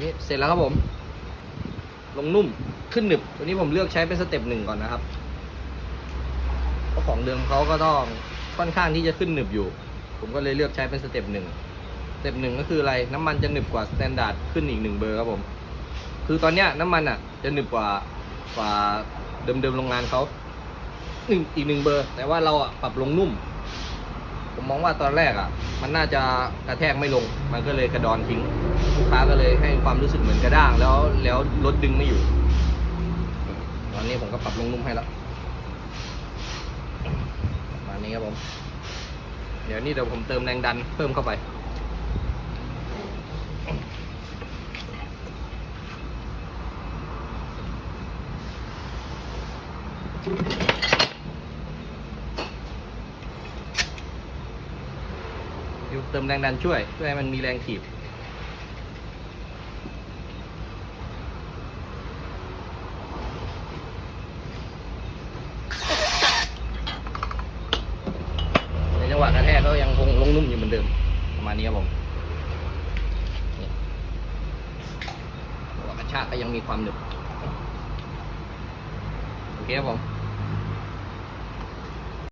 นี่เสร็จแล้วครับผม ลงนุ่มขึ้นหนึบตัวนี้ผมเลือกใช้เป็นสเต็ปหนึ่งก่อนนะครับเพราะของเดิมเขาก็ต้องค่อนข้างที่จะขึ้นหนึบอยู่ ผมก็เลยเลือกใช้เป็นสเต็ปหนึ่งสเต็ปหนึ่งก็คืออะไรน้ำมันจะหนึบกว่าสแตนดาร์ดขึ้นอีกหนึ่งเบอร์ครับผม คือตอนเนี้ยน้ำมันอะ จะหนึบกว่ากว่าเดิมๆโรงงานเขาหนึ่งอีกหนึ่งเบอร์ แต่ว่าเราอะปรับลงนุ่ม ผมมองว่าตอนแรกอะ มันน่าจะกระแทกไม่ลง มันก็เลยกระดอนทิ้ง ลูกค้าก็เลยให้ความรู้สึกเหมือนกระด้าง แล้วแล้วรถดึงไม่อยู่ ตอนนี้ผมก็ปรับลงนุ่มให้แล้วประมาณนี้ครับผม เดี๋ยวนี้เดี๋ยวผมเติมแรงดันเพิ่มเข้าไป อยู่ เติมแรงดันช่วย เพื่อให้มันมีแรงถีบในจังหวะกระแทกก็ยังคงลงนุ่มอยู่เหมือนเดิม ประมาณนี้ครับผมจังหวะกระชากก็ยังมีความหนึบโอเคครับผม